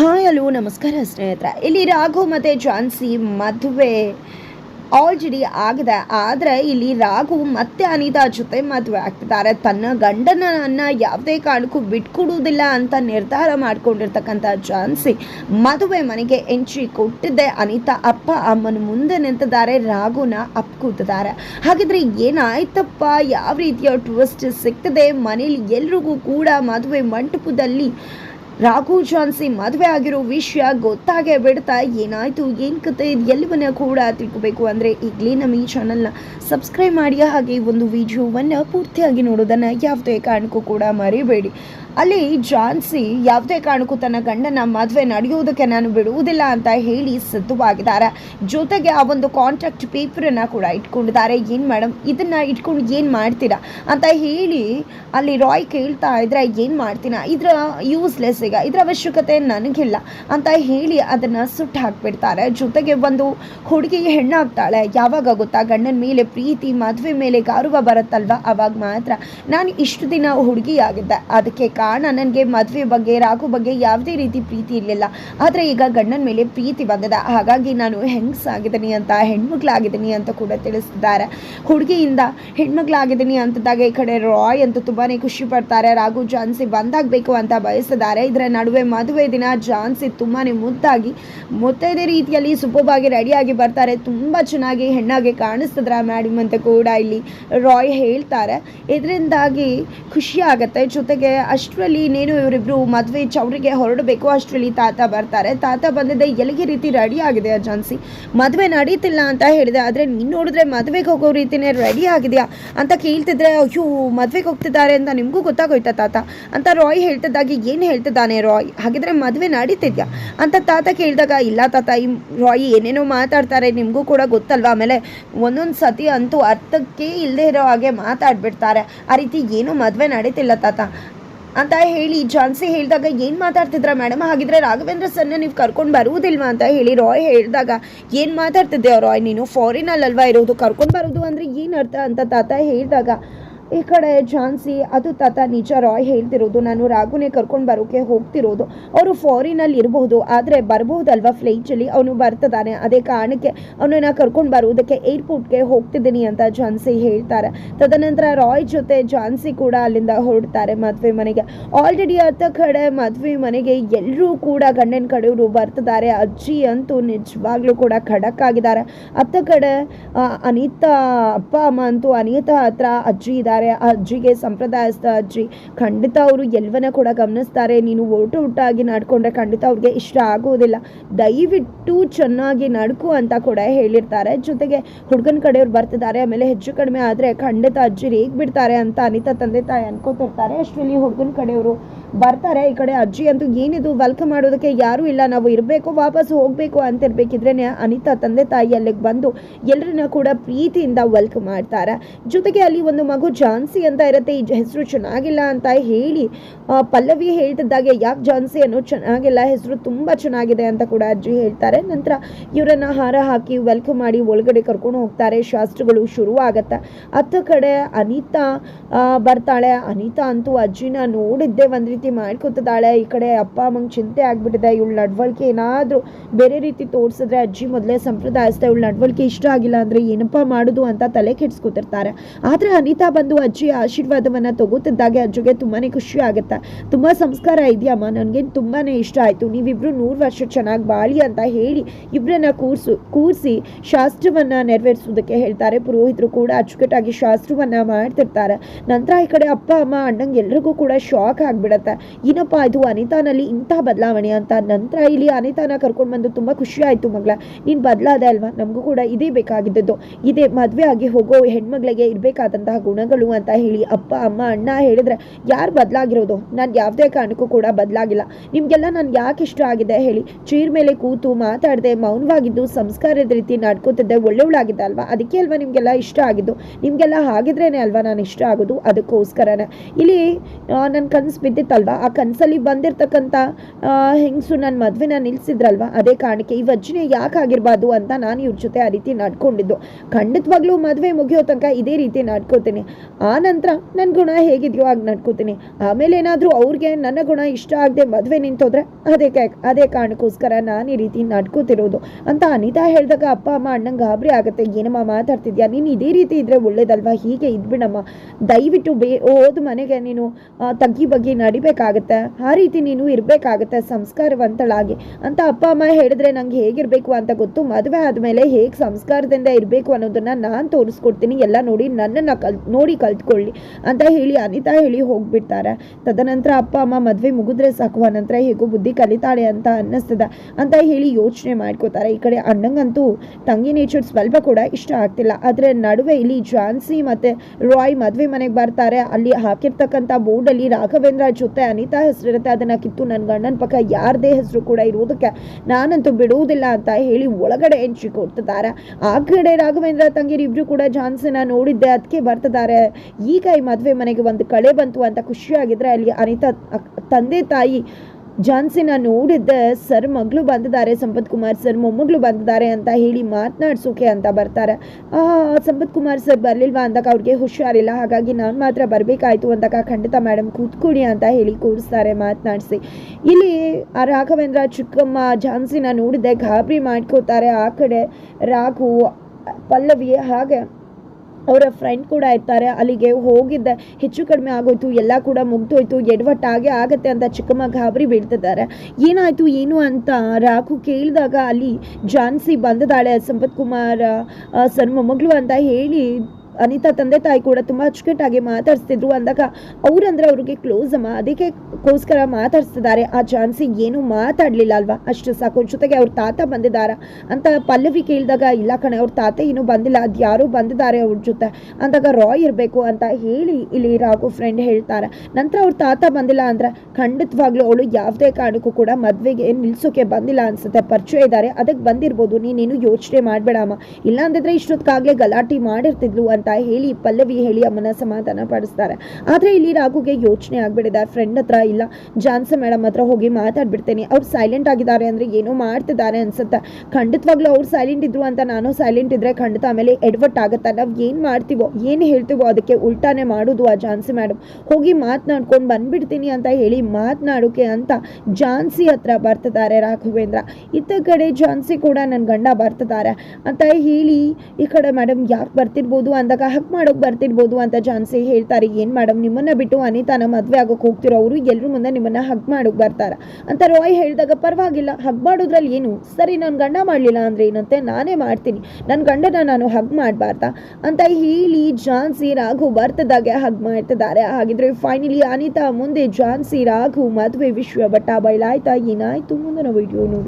Hi, hello, ನಮಸ್ಕಾರ ಸ್ನೇಹಿತರೆ. ಇಲ್ಲಿ ರಾಘು ಮತ್ತು ಜಾನ್ಸಿ ಮದುವೆ ಆಲ್ರೆಡಿ ಆಗಿದೆ. ಆದರೆ ಇಲ್ಲಿ ರಾಘು ಮತ್ತೆ ಅನಿತಾ ಜೊತೆ ಮದುವೆ ಆಗ್ತಿದ್ದಾರೆ. ತನ್ನ ಗಂಡನನ್ನು ಯಾವುದೇ ಕಾರಣಕ್ಕೂ ಬಿಟ್ಕೊಡುವುದಿಲ್ಲ ಅಂತ ನಿರ್ಧಾರ ಮಾಡಿಕೊಂಡಿರ್ತಕ್ಕಂಥ ಜಾನ್ಸಿ ಮದುವೆ ಮನೆಗೆ ಎಂಟ್ರಿ ಕೊಟ್ಟಿದ್ದೆ. ಅನಿತಾ ಅಪ್ಪ, ಅಮ್ಮನ ಮುಂದೆ ನಿಂತಿದ್ದಾರೆ. ರಾಘುನ ಅಪ್ಕೂತಿದ್ದಾರೆ ಹಾಗಿದ್ರೆ ಏನಾಯ್ತಪ್ಪ? ಯಾವ ರೀತಿಯ ಟ್ವಿಸ್ಟ್ ಸಿಗ್ತದೆ? ಮನೇಲಿ ಎಲ್ರಿಗೂ ಕೂಡ ಮದುವೆ ಮಂಟಪದಲ್ಲಿ ರಾಘು ಜಾನ್ಸಿ ಮದುವೆ ಆಗಿರೋ ವಿಷಯ ಗೊತ್ತಾಗೇ ಬಿಡ್ತಾ ಏನಾಯಿತು, ಏನು ಕತೆ, ಎಲ್ಲವನ್ನ ಕೂಡ ತಿಳ್ಕೋಬೇಕು ಅಂದರೆ ಈಗಲೇ ನಮ್ಮ ಈ ಚಾನಲ್ನ ಸಬ್ಸ್ಕ್ರೈಬ್ ಮಾಡಿ, ಹಾಗೆ ಒಂದು ವಿಡಿಯೋವನ್ನು ಪೂರ್ತಿಯಾಗಿ ನೋಡೋದನ್ನು ಯಾವುದೇ ಕಾರಣಕ್ಕೂ ಕೂಡ ಮರಿಬೇಡಿ. ಅಲ್ಲಿ ಜಾನ್ಸಿ ಯಾವುದೇ ಕಾರಣಕ್ಕೂ ತನ್ನ ಗಂಡನ ಮದುವೆ ನಡೆಯುವುದಕ್ಕೆ ನಾನು ಬಿಡುವುದಿಲ್ಲ ಅಂತ ಹೇಳಿ ಸಿದ್ಧವಾಗಿದ್ದಾರೆ. ಜೊತೆಗೆ ಆ ಒಂದು ಕಾಂಟ್ರಾಕ್ಟ್ ಪೇಪರನ್ನು ಕೂಡ ಇಟ್ಕೊಂಡಿದ್ದಾರೆ. ಏನು ಮೇಡಮ್ ಇದನ್ನು ಇಟ್ಕೊಂಡು ಏನು ಮಾಡ್ತೀರಾ? ಅಂತ ಹೇಳಿ ಅಲ್ಲಿ ರಾಯ್ ಕೇಳ್ತಾ ಇದ್ರೆ ಏನು ಮಾಡ್ತೀನ ಇದರ ಯೂಸ್ಲೆಸ್ ಈಗ, ಇದರ ಅವಶ್ಯಕತೆ ನನಗಿಲ್ಲ ಅಂತ ಹೇಳಿ ಅದನ್ನು ಸುಟ್ಟು ಹಾಕಿಬಿಡ್ತಾರೆ. ಜೊತೆಗೆ ಒಂದು ಹುಡುಗಿ ಹೆಣ್ಣಾಗ್ತಾಳೆ. ಯಾವಾಗ ಗೊತ್ತಾ? ಗಂಡನ ಮೇಲೆ ಪ್ರೀತಿ, ಮದುವೆ ಮೇಲೆ ಗೌರವ ಬರುತ್ತಲ್ವ? ಅವಾಗ ಮಾತ್ರ ನಾನು ಇಷ್ಟು ದಿನ ಹುಡುಗಿಯಾಗಿದ್ದೆ. ಅದಕ್ಕೆ ಕಾರಣ ನನಗೆ ಮದುವೆ ಬಗ್ಗೆ, ರಾಘು ಬಗ್ಗೆ ಯಾವುದೇ ರೀತಿ ಪ್ರೀತಿ ಇರಲಿಲ್ಲ. ಆದರೆ ಈಗ ಗಂಡನ ಮೇಲೆ ಪ್ರೀತಿ ಬಂದದ. ಹಾಗಾಗಿ ನಾನು ಹೆಂಗಸಾಗಿದ್ದೀನಿ ಅಂತ ಹೆಣ್ಮಕ್ಳಾಗಿದ್ದೀನಿ ಅಂತ ಕೂಡ ತಿಳಿಸಿದ್ದಾರೆ ಹುಡುಗಿಯಿಂದ ಹೆಣ್ಮಕ್ಳಾಗಿದ್ದೀನಿ ಅಂತದಾಗ ಈ ಕಡೆ ರಾಯ್ ಅಂತ ತುಂಬಾ ಖುಷಿ ಪಡ್ತಾರೆ. ರಾಘು ಜಾನ್ಸಿ ಬಂದಾಗಬೇಕು ಅಂತ ಬಯಸಿದ್ದಾರೆ ಇದರ ನಡುವೆ ಮದುವೆ ದಿನ ಜಾನ್ಸಿ ತುಂಬಾ ಮುದ್ದಾಗಿ, ಮುತ್ತೈದೆ ರೀತಿಯಲ್ಲಿ ಸುಬ್ಬವಾಗಿ ರೆಡಿಯಾಗಿ ಬರ್ತಾರೆ. ತುಂಬ ಚೆನ್ನಾಗಿ ಹೆಣ್ಣಾಗಿ ಕಾಣಿಸ್ತಿದ್ರ ಮ್ಯಾಡಮ್ ಅಂತ ಕೂಡ ಇಲ್ಲಿ ರಾಯ್ ಹೇಳ್ತಾರೆ. ಇದರಿಂದಾಗಿ ಖುಷಿ ಆಗುತ್ತೆ. ಜೊತೆಗೆ ಅಷ್ಟರಲ್ಲಿ ಇನ್ನೇನು ಇವರಿಬ್ರು ಮದುವೆ ಚೌರಿಗೆ ಹೊರಡಬೇಕು. ಅಷ್ಟರಲ್ಲಿ ತಾತ ಬರ್ತಾರೆ. ತಾತ ಬಂದಿದ್ದೆ ಎಲ್ಲಿಗೆ ರೀತಿ ರೆಡಿ ಆಗಿದೆ ಅಜಾನ್ಸಿ ಮದುವೆ ನಡೀತಿಲ್ಲ ಅಂತ ಹೇಳಿದೆ. ಆದರೆ ನೀನು ನೋಡಿದ್ರೆ ಮದುವೆಗೆ ಹೋಗೋ ರೀತಿನೇ ರೆಡಿ ಆಗಿದೆಯಾ? ಅಂತ ಕೇಳ್ತಿದ್ರೆ, ಅಯ್ಯೋ, ಮದುವೆಗೆ ಹೋಗ್ತಿದ್ದಾರೆ ಅಂತ ನಿಮಗೂ ಗೊತ್ತಾಗೋಯ್ತಾ ತಾತ? ಅಂತ ರಾಯ್ ಹೇಳ್ತಿದ್ದಾಗಿ ಏನು ಹೇಳ್ತಿದ್ದಾನೆ ರಾಯ್? ಹಾಗಿದ್ರೆ ಮದುವೆ ನಡೀತಿದ್ಯಾ? ಅಂತ ತಾತ ಕೇಳಿದಾಗ, ಇಲ್ಲ ತಾತ, ಈ ರಾಯ್ ಏನೇನೋ ಮಾತಾಡ್ತಾರೆ ನಿಮಗೂ ಕೂಡ ಗೊತ್ತಲ್ವಾ? ಆಮೇಲೆ ಒಂದೊಂದು ಸತಿ ಅಂತೂ ಅರ್ಥಕ್ಕೆ ಇಲ್ಲದೆ ಇರೋ ಹಾಗೆ ಮಾತಾಡ್ಬಿಡ್ತಾರೆ. ಆ ರೀತಿ ಏನೂ ಮದುವೆ ನಡೀತಿಲ್ಲ ತಾತ. ಅಂತ ಹೇಳಿ ಜಾನ್ಸಿ ಹೇಳಿದಾಗ ಏನು ಮಾತಾಡ್ತಿದ್ರ ಮೇಡಮ್? ಹಾಗಿದ್ರೆ ರಾಘವೇಂದ್ರ ಸರ್ನ ನೀವು ಕರ್ಕೊಂಡು ಬರುವುದಿಲ್ವಾ ಅಂತ ಹೇಳಿ ರಾಯ್ ಹೇಳಿದಾಗ ಏನು ಮಾತಾಡ್ತಿದ್ದೆ ರಾಯ್ ನೀನು? ಫಾರಿನಲ್ಲಲ್ವಾ ಇರೋದು? ಕರ್ಕೊಂಡು ಬರೋದು ಅಂದರೆ ಏನು ಅರ್ಥ ಅಂತ ತಾತ ಹೇಳಿದಾಗ ಈ ಕಡೆ ಝಾನ್ಸಿ, ಅದು ತಾತ ನಿಜ ರಾಯ್ ಹೇಳ್ತಿರೋದು, ನಾನು ರಾಘುನೇ ಕರ್ಕೊಂಡು ಬರೋಕ್ಕೆ ಹೋಗ್ತಿರೋದು. ಅವರು ಫಾರಿನಲ್ಲಿ ಇರಬಹುದು ಆದರೆ ಬರಬಹುದಲ್ವಾ ಫ್ಲೈಟಲ್ಲಿ? ಅವನು ಬರ್ತಿದ್ದಾನೆ, ಅದೇ ಕಾರಣಕ್ಕೆ ಅವನನ್ನ ಕರ್ಕೊಂಡು ಬರುವುದಕ್ಕೆ ಏರ್ಪೋರ್ಟ್ಗೆ ಹೋಗ್ತಿದ್ದೀನಿ ಅಂತ ಝಾನ್ಸಿ ಹೇಳ್ತಾರೆ. ತದನಂತರ ರಾಯ್ ಜೊತೆ ಝಾನ್ಸಿ ಕೂಡ ಅಲ್ಲಿಂದ ಹೊರಡ್ತಾರೆ ಮದುವೆ ಮನೆಗೆ. ಆಲ್ರೆಡಿ ಅತ್ತ ಕಡೆ ಮದುವೆ ಮನೆಗೆ ಎಲ್ಲರೂ ಕೂಡ ಗಂಡನ ಕಡೆಯವರು ಬರ್ತಿದ್ದಾರೆ. ಅಜ್ಜಿ ಅಂತೂ ನಿಜವಾಗ್ಲೂ ಕೂಡ ಖಡಕ್ ಆಗಿದ್ದಾರೆ ಅತ್ತ ಕಡೆ ಅನಿತಾ, ಅಪ್ಪ, ಅಮ್ಮ ಅಂತೂ ಅನಿತಾ ಹತ್ರ ಅಜ್ಜಿ ಇದ್ದಾರೆ. ಆ ಅಜ್ಜಿಗೆ ಸಂಪ್ರದಾಯಸ್ಥ ಅಜ್ಜಿ ಖಂಡಿತ ಅವರು ಎಲ್ವನ ಕೂಡ ಗಮನಿಸ್ತಾರೆ. ನೀನು ಓಟು ಊಟಾಗಿ ನಡ್ಕೊಂಡ್ರೆ ಖಂಡಿತ ಅವ್ರಿಗೆ ಇಷ್ಟ ಆಗೋದಿಲ್ಲ ದಯವಿಟ್ಟು ಚೆನ್ನಾಗಿ ನಡ್ಕು ಅಂತ ಕೂಡ ಹೇಳಿರ್ತಾರೆ. ಜೊತೆಗೆ ಹುಡುಗನ ಕಡೆಯವ್ರು ಬರ್ತಿದ್ದಾರೆ. ಆಮೇಲೆ ಹೆಚ್ಚು ಕಡಿಮೆ ಆದರೆ ಖಂಡಿತ ಅಜ್ಜಿ ಹೇಗೆ ಬಿಡ್ತಾರೆ ಅಂತ ಅನಿತಾ ತಂದೆ ತಾಯಿ ಅನ್ಕೋತಿರ್ತಾರೆ. ಅಷ್ಟರಲ್ಲಿ ಹುಡುಗನ ಕಡೆಯವರು ಬರ್ತಾರೆ. ಈ ಕಡೆ ಅಜ್ಜಿ ಅಂತೂ ಏನಿದು ವೆಲ್ಕಮ್ ಮಾಡೋದಕ್ಕೆ ಯಾರೂ ಇಲ್ಲ. ನಾವು ಇರಬೇಕು ವಾಪಸ್ ಹೋಗಬೇಕು ಅಂತ ಇರ್ಬೇಕಿದ್ರೆ ಅನಿತಾ ತಂದೆ ತಾಯಿ ಅಲ್ಲಿಗೆ ಬಂದು ಎಲ್ಲರನ್ನ ಕೂಡ ಪ್ರೀತಿಯಿಂದ ವೆಲ್ಕಮ್ ಮಾಡ್ತಾರೆ. ಜೊತೆಗೆ ಅಲ್ಲಿ ಒಂದು ಮಗು ಜಾನ್ಸಿ ಅಂತ ಇರುತ್ತೆ, ಈ ಹೆಸರು ಚೆನ್ನಾಗಿಲ್ಲ ಅಂತ ಹೇಳಿ ಪಲ್ಲವಿ ಹೇಳ್ತಿದ್ದಾಗೆ, ಯಾಕೆ ಝಾನ್ಸಿ ಅನ್ನೋ ಚೆನ್ನಾಗಿಲ್ಲ, ಹೆಸರು ತುಂಬ ಚೆನ್ನಾಗಿದೆ ಅಂತ ಕೂಡ ಅಜ್ಜಿ ಹೇಳ್ತಾರೆ. ನಂತರ ಇವರನ್ನ ಹಾರ ಹಾಕಿ ವೆಲ್ಕಮ್ ಮಾಡಿ ಒಳಗಡೆ ಕರ್ಕೊಂಡು ಹೋಗ್ತಾರೆ. ಶಾಸ್ತ್ರಗಳು ಶುರು ಆಗತ್ತೆ ಅತ್ತ ಕಡೆ ಅನಿತಾ ಬರ್ತಾಳೆ. ಅನಿತಾ ಅಂತೂ ಅಜ್ಜಿನ ನೋಡಿದ್ದೆ ಒಂದು ರೀತಿ ಮಾಡ್ಕೊತಿದ್ದಾಳೆ. ಈ ಕಡೆ ಅಪ್ಪ ಅಮ್ಮಂಗೆ ಚಿಂತೆ ಆಗ್ಬಿಟ್ಟಿದೆ. ಇವಳು ನಡವಳಿಕೆ ಏನಾದರೂ ಬೇರೆ ರೀತಿ ತೋರಿಸಿದ್ರೆ ಅಜ್ಜಿ ಮೊದಲೇ ಸಂಪ್ರದಾಯಿಸ್ತಾ, ಇವಳು ನಡವಳಿಕೆ ಇಷ್ಟ ಆಗಿಲ್ಲ ಅಂದರೆ ಏನಪ್ಪ ಮಾಡೋದು? ಅಂತ ತಲೆ ಕೆಡಿಸ್ಕೊತಿರ್ತಾರೆ. ಆದರೆ ಅನಿತಾ ಬಂದು ಅಜ್ಜಿಯ ಆಶೀರ್ವಾದವನ್ನು ತಗೋತಿದ್ದಾಗೆ, ಅಜ್ಜಿಗೆ ತುಂಬಾ ಖುಷಿ ಆಗುತ್ತೆ. ತುಂಬ ಸಂಸ್ಕಾರ ಇದೆಯಮ್ಮ ನನಗೆ ತುಂಬಾ ಇಷ್ಟ ಆಯಿತು. ನೀವಿಬ್ರು ನೂರು ವರ್ಷ ಚೆನ್ನಾಗಿ ಬಾಳಿ ಅಂತ ಹೇಳಿ ಇಬ್ಬರನ್ನ ಕೂರಿಸು, ಕೂರಿಸಿ ಶಾಸ್ತ್ರವನ್ನು ನೆರವೇರಿಸೋದಕ್ಕೆ ಹೇಳ್ತಾರೆ. ಪುರೋಹಿತರು ಕೂಡ ಅಚ್ಚುಕಟ್ಟಾಗಿ ಶಾಸ್ತ್ರವನ್ನು ಮಾಡ್ತಿರ್ತಾರೆ. ನಂತರ ಈ ಕಡೆ ಅಪ್ಪ, ಅಮ್ಮ, ಅಣ್ಣಂಗೆ ಎಲ್ರಿಗೂ ಕೂಡ ಶಾಕ್ ಆಗಿಬಿಡತ್ತೆ. ಏನಪ್ಪ ಇದು ಅನಿತಾನಲ್ಲಿ ಇಂಥ ಬದಲಾವಣೆ ಅಂತ. ನಂತರ ಇಲ್ಲಿ ಅನಿತಾನ ಕರ್ಕೊಂಡು ಬಂದು ತುಂಬ ಖುಷಿ ಆಯಿತು ಮಗಳ. ನೀನು ಬದಲಾದೆ ಅಲ್ವಾ? ನಮಗೂ ಕೂಡ ಇದೇ ಬೇಕಾಗಿದ್ದದ್ದು. ಇದೇ ಮದುವೆ ಆಗಿ ಹೋಗೋ ಹೆಣ್ಮಗಳಿಗೆ ಇರಬೇಕಾದಂತಹ ಗುಣಗಳು ಅಂತ ಹೇಳಿ ಅಪ್ಪ, ಅಮ್ಮ, ಅಣ್ಣ ಹೇಳಿದ್ರೆ ಯಾರು ಬದಲಾಗಿರೋದು? ನಾನು ಯಾವುದೇ ಕಾರಣಕ್ಕೂ ಕೂಡ ಬದಲಾಗಿಲ್ಲ. ನಿಮಗೆಲ್ಲ ನಾನು ಯಾಕೆ ಇಷ್ಟ ಆಗಿದೆ ಹೇಳಿ. ಚೀರ್ ಮೇಲೆ ಕೂತು ಮಾತಾಡದೆ, ಮೌನವಾಗಿದ್ದು ಸಂಸ್ಕಾರದ ರೀತಿ ನಡ್ಕೋತಿದ್ದೆ ಒಳ್ಳೆಯವಳಾಗಿದ್ದೆ ಅಲ್ವಾ? ಅದಕ್ಕೆ ಅಲ್ವಾ ನಿಮಗೆಲ್ಲ ಇಷ್ಟ ಆಗಿದ್ದು? ನಿಮಗೆಲ್ಲ ಹಾಗಿದ್ರೇ ಅಲ್ವಾ ನಾನು ಇಷ್ಟ ಆಗೋದು? ಅದಕ್ಕೋಸ್ಕರನೇ. ಇಲ್ಲಿ ನನ್ನ ಕನಸು ಬಿದ್ದಿತ್ತಲ್ವಾ? ಆ ಕನಸಲ್ಲಿ ಬಂದಿರತಕ್ಕಂಥ ಹೆಂಗಸು ನನ್ನ ಮದುವೆನ ನಿಲ್ಲಿಸಿದ್ರಲ್ವಾ ಅದೇ ಕಾರಣಕ್ಕೆ ಈ ವಜ್ಜನೆ ಯಾಕೆ ಆಗಿರಬಾರ್ದು ಅಂತ ನಾನು ಇವ್ರ ಜೊತೆ ಆ ರೀತಿ ನಡ್ಕೊಂಡಿದ್ದು. ಖಂಡಿತವಾಗ್ಲೂ ಮದುವೆ ಮುಗಿಯೋ ತನಕ ಇದೇ ರೀತಿ ನಡ್ಕೋತೀನಿ. ಆ ನಂತರ ನನ್ನ ಗುಣ ಹೇಗಿದೆಯೋ ಆಗ ನಡ್ಕೋತೀನಿ. ಆಮೇಲೆ ಏನಾದರೂ ಅವ್ರಿಗೆ ನನ್ನ ಗುಣ ಇಷ್ಟ ಆಗದೆ ಮದುವೆ ನಿಂತೋದ್ರೆ ಅದೇ ಕೈ, ಅದೇ ಕಾರಣಕ್ಕೋಸ್ಕರ ನಾನು ಈ ರೀತಿ ನಡ್ಕೋತಿರೋದು. ಅಂತ ಅನಿತಾ ಹೇಳಿದಾಗ ಅಪ್ಪ, ಅಮ್ಮ, ಅಣ್ಣಂಗೆ ಗಾಬರಿ ಆಗುತ್ತೆ. ಏನಮ್ಮ ಮಾತಾಡ್ತಿದ್ಯಾ? ನೀನು ಇದೇ ರೀತಿ ಇದ್ರೆ ಒಳ್ಳೇದಲ್ವಾ? ಹೀಗೆ ಇದ್ಬಿಡಮ್ಮ. ದಯವಿಟ್ಟು ಬೇ, ಹೋದ ಮನೆಗೆ ನೀನು ತಗ್ಗಿ ಬಗ್ಗಿ ನಡಿಬೇಕಾಗತ್ತೆ. ಆ ರೀತಿ ನೀನು ಇರಬೇಕಾಗತ್ತೆ ಸಂಸ್ಕಾರವಂತಳಾಗಿ. ಅಂತ ಅಪ್ಪ, ಅಮ್ಮ ಹೇಳಿದ್ರೆ ನಂಗೆ ಹೇಗಿರಬೇಕು ಅಂತ ಗೊತ್ತು. ಮದುವೆ ಆದಮೇಲೆ ಹೇಗೆ ಸಂಸ್ಕಾರದಿಂದ ಇರಬೇಕು ಅನ್ನೋದನ್ನ ನಾನು ತೋರಿಸ್ಕೊಡ್ತೀನಿ. ಎಲ್ಲ ನೋಡಿ ನನ್ನನ್ನು ಕಲ್, ನೋಡಿ ಕಲ್ತ್ಕೊಳ್ಳಿ ಅಂತ ಹೇಳಿ ಅನಿತಾ ಹೇಳಿ ಹೋಗ್ಬಿಡ್ತಾರೆ. ತದನಂತರ ಅಪ್ಪ, ಅಮ್ಮ ಮದುವೆ ಮುಗಿದ್ರೆ ಸಾಕು ನಂತರ ಹೇಗೋ ಬುದ್ಧಿ ಕಲಿತಾಳೆ ಅಂತ ಅನ್ನಿಸ್ತದೆ ಅಂತ ಹೇಳಿ ಯೋಚನೆ ಮಾಡ್ಕೋತಾರೆ. ಈ ಕಡೆ ಅಣ್ಣಂಗಂತೂ ತಂಗಿ ನೇಚರ್ ಸ್ವಲ್ಪ ಕೂಡ ಇಷ್ಟ ಆಗ್ತಿಲ್ಲ. ಆದರೆ ನಡುವೆ ಇಲ್ಲಿ ಜಾನ್ಸಿ ಮತ್ತು ರಾಯ್ ಮದುವೆ ಮನೆಗೆ ಬರ್ತಾರೆ. ಅಲ್ಲಿ ಹಾಕಿರ್ತಕ್ಕಂಥ ಬೋರ್ಡಲ್ಲಿ ರಾಘವೇಂದ್ರ ಜೊತೆ ಅನಿತಾ ಹೆಸರಿರುತ್ತೆ. ಅದನ್ನು ಕಿತ್ತು ನನ್ನ ಗಂಡನ ಪಕ್ಕ ಯಾರದೇ ಹೆಸರು ಕೂಡ ಇರೋದಕ್ಕೆ ನಾನಂತೂ ಬಿಡುವುದಿಲ್ಲ ಅಂತ ಹೇಳಿ ಒಳಗಡೆ ಎಂಟ್ರಿ ಕೊಡ್ತಿದ್ದಾರೆ. ಆ ಕಡೆ ರಾಘವೇಂದ್ರ ತಂಗಿರಿಬ್ರು ಕೂಡ ಜಾನ್ಸನ್ನ ನೋಡಿದ್ದೆ. ಅದಕ್ಕೆ ಬರ್ತಿದ್ದಾರೆ. ಈಗ ಈ ಮದುವೆ ಮನೆಗೆ ಒಂದು ಕಳೆ ಬಂತು ಅಂತ ಖುಷಿಯಾಗಿದ್ರೆ ಅಲ್ಲಿ ಅನಿತಾ ತಂದೆ ತಾಯಿ ಜಾನ್ಸಿನ ನೋಡಿದ್ದೆ ಸರ್ ಮಗಳು ಬಂದಿದ್ದಾರೆ, ಸಂಪತ್ ಕುಮಾರ್ ಸರ್ ಮೊಮ್ಮಗಳು ಬಂದಿದ್ದಾರೆ ಅಂತ ಹೇಳಿ ಮಾತನಾಡ್ಸೋಕೆ ಅಂತ ಬರ್ತಾರೆ. ಸಂಪತ್ ಕುಮಾರ್ ಸರ್ ಬರಲಿಲ್ವಾ ಅಂದಾಗ ಅವ್ರಿಗೆ ಹುಷಾರಿಲ್ಲ, ಹಾಗಾಗಿ ನಾನು ಮಾತ್ರ ಬರಬೇಕಾಯ್ತು ಅಂದಾಗ ಖಂಡಿತ ಮೇಡಮ್ ಕೂತ್ಕೊಡಿ ಅಂತ ಹೇಳಿ ಕೂರಿಸ್ತಾರೆ ಮಾತನಾಡಿಸಿ. ಇಲ್ಲಿ ರಾಘವೇಂದ್ರ ಚಿಕ್ಕಮ್ಮ ಜಾನ್ಸಿನ ನೋಡಿದ್ದೆ ಗಾಬರಿ ಮಾಡ್ಕೋತಾರೆ ಆ ಕಡೆ ರಾಘು ಪಲ್ಲವಿ ಹಾಗೆ. ಅವರ ಫ್ರೆಂಡ್ ಕೂಡ ಇರ್ತಾರೆ. ಅಲ್ಲಿಗೆ ಹೋಗಿದ್ದೆ ಹೆಚ್ಚು ಕಡಿಮೆ ಆಗೋಯ್ತು. ಎಲ್ಲ ಕೂಡ ಮುಗ್ದೋಯ್ತು. ಎಡವಟ್ಟಾಗೆ ಆಗತ್ತೆ ಅಂತ ಚಿಕ್ಕಮ್ಮ ಗಾಬರಿ ಬೀಳ್ತಿದ್ದಾರೆ. ಏನಾಯ್ತು, ಏನು ಅಂತ ರಾಘು ಕೇಳಿದಾಗ ಅಲ್ಲಿ ಜಾನ್ಸಿ ಬಂದಿದ್ದಾಳೆ. ಸಂಪತ್ ಕುಮಾರ್ ಸರ್ ಮೊಮ್ಮಗಳು ಅಂತ ಹೇಳಿ ಅನಿತಾ ತಂದೆ ತಾಯಿ ಕೂಡ ತುಂಬ ಅಚ್ಚುಕಟ್ಟಾಗಿ ಮಾತಾಡಿಸ್ತಿದ್ರು. ಅಂದಾಗ ಅವ್ರಂದ್ರೆ ಅವ್ರಿಗೆ ಕ್ಲೋಸ್ ಅಮ್ಮ. ಅದಕ್ಕೆಗೋಸ್ಕರ ಮಾತಾಡಿಸ್ತಿದ್ದಾರೆ. ಆ ಜಾನ್ಸಿ ಏನು ಮಾತಾಡ್ಲಿಲ್ಲ ಅಲ್ವಾ? ಅಷ್ಟು ಸಾಕು. ಜೊತೆಗೆ ಅವ್ರ ತಾತ ಬಂದಿದಾರ ಅಂತ ಪಲ್ಲವಿ ಕೇಳಿದಾಗ, ಇಲ್ಲ ಕಣೆ, ಅವ್ರ ತಾತ ಏನು ಬಂದಿಲ್ಲ. ಅದು ಯಾರೋ ಬಂದಿದ್ದಾರೆ ಅವ್ರ ಜೊತೆ. ಅಂದಾಗ ರಾಯ್ ಇರಬೇಕು ಅಂತ ಹೇಳಿ ಇಲ್ಲಿ ರಾಘು ಫ್ರೆಂಡ್ ಹೇಳ್ತಾರೆ. ನಂತರ ಅವ್ರ ತಾತ ಬಂದಿಲ್ಲ ಅಂದ್ರೆ ಖಂಡಿತವಾಗ್ಲೂ ಅವಳು ಯಾವುದೇ ಕಾರಣಕ್ಕೂ ಕೂಡ ಮದುವೆಗೆ ನಿಲ್ಸೋಕೆ ಬಂದಿಲ್ಲ ಅನ್ಸುತ್ತೆ. ಪರಿಚಯ ಇದ್ದಾರೆ. ಅದಕ್ಕೆ ಬಂದಿರ್ಬೋದು. ನೀನೇನು ಯೋಚನೆ ಮಾಡಬೇಡಮ್ಮ ಇಲ್ಲ ಅಂದಿದ್ರೆ ಗಲಾಟೆ ಮಾಡಿರ್ತಿದ್ಲು ಅಂತ ಹೇಳಿ ಪಲ್ಲವಿ ಹೇಳಿ ಅಮ್ಮನ ಸಮಾಧಾನ ಪಡಿಸ್ತಾರೆ. ಆದರೆ ಇಲ್ಲಿ ರಾಘುಗೆ ಯೋಚನೆ ಆಗ್ಬಿಟ್ಟಿದೆ. ಫ್ರೆಂಡ್ ಹತ್ರ ಇಲ್ಲ. ಜಾನ್ಸ ಮೇಡಮ್ ಹತ್ರ ಹೋಗಿ ಮಾತಾಡ್ಬಿಡ್ತೇನೆ. ಅವ್ರು ಸೈಲೆಂಟ್ ಆಗಿದ್ದಾರೆ ಅಂದರೆ ಏನೋ ಮಾಡ್ತಿದ್ದಾರೆ ಅನ್ಸುತ್ತೆ. ಖಂಡಿತವಾಗ್ಲೂ ಅವ್ರು ಸೈಲೆಂಟ್ ಇದ್ರು ಅಂತ ನಾನು ಸೈಲೆಂಟ್ ಇದ್ರೆ ಖಂಡಿತ ಆಮೇಲೆ ಎಡ್ವರ್ಟ್ ಆಗುತ್ತೆ? ನಾವು ಏನು ಮಾಡ್ತೀವೋ, ಏನು ಹೇಳ್ತೀವೋ ಅದಕ್ಕೆ ಉಲ್ಟಾನೆ ಮಾಡೋದು ಆ ಜಾನ್ಸಿ ಮೇಡಮ್ ಹೋಗಿ ಮಾತನಾಡ್ಕೊಂಡು ಬಂದ್ಬಿಡ್ತೀನಿ ಅಂತ ಹೇಳಿ ಮಾತನಾಡೋಕೆ ಅಂತ ಜಾನ್ಸಿ ಹತ್ರ ಬರ್ತಿದ್ದಾರೆ ರಾಘವೇಂದ್ರ. ಇತ್ತ ಕಡೆ ಜಾನ್ಸಿ ಕೂಡ ನನ್ನ ಗಂಡ ಬರ್ತಿದ್ದಾರೆ ಅಂತ ಹೇಳಿ ಈ ಕಡೆ ಮೇಡಮ್ ಯಾಕೆ ಬರ್ತಿರ್ಬೋದು ಅಂದಾಗ ಹಕ್ ಮಾಡೋಕೆ ಬರ್ತಿರ್ಬೋದು ಅಂತ ಜಾನ್ಸಿ ಹೇಳ್ತಾರೆ. ಏನು ಮಾಡಮ್ ನಿಮ್ಮನ್ನ ಬಿಟ್ಟು ಅನಿತಾನ ಮದುವೆ ಆಗೋಕೆ ಹೋಗ್ತಿರೋ ಅವರು ಎಲ್ಲರೂ ಮುಂದೆ ನಿಮ್ಮನ್ನ ಹಗ್ ಮಾಡೋಕೆ ಬರ್ತಾರೆ. ಅಂತ ರಾಯ್ ಹೇಳಿದಾಗ ಪರವಾಗಿಲ್ಲ, ಹಗ್ ಮಾಡೋದ್ರಲ್ಲಿ ಏನು? ಸರಿ ನನ್ನ ಗಂಡ ಮಾಡಲಿಲ್ಲ ಅಂದ್ರೆ ಏನಂತೆ? ನಾನೇ ಮಾಡ್ತೀನಿ. ನನ್ನ ಗಂಡನ ನಾನು ಹಗ್ ಮಾಡಬಾರ್ದಾ? ಅಂತ ಹೇಳಿ ಜಾನ್ಸಿ ರಾಘು ಬರ್ತದಾಗೆ ಹಗ್ ಮಾಡ್ತಿದ್ದಾರೆ. ಹಾಗಿದ್ರೆ ಫೈನಲಿ ಅನಿತಾ ಮುಂದೆ ಜಾನ್ಸಿ ರಾಘು ಮದುವೆ ವಿಶ್ವ ಬಟ್ಟ ಬಯಲಾಯ್ತಾ ಏನಾಯ್ತು ಮುಂದಿನ ವಿಡಿಯೋ ನೋಡಿ.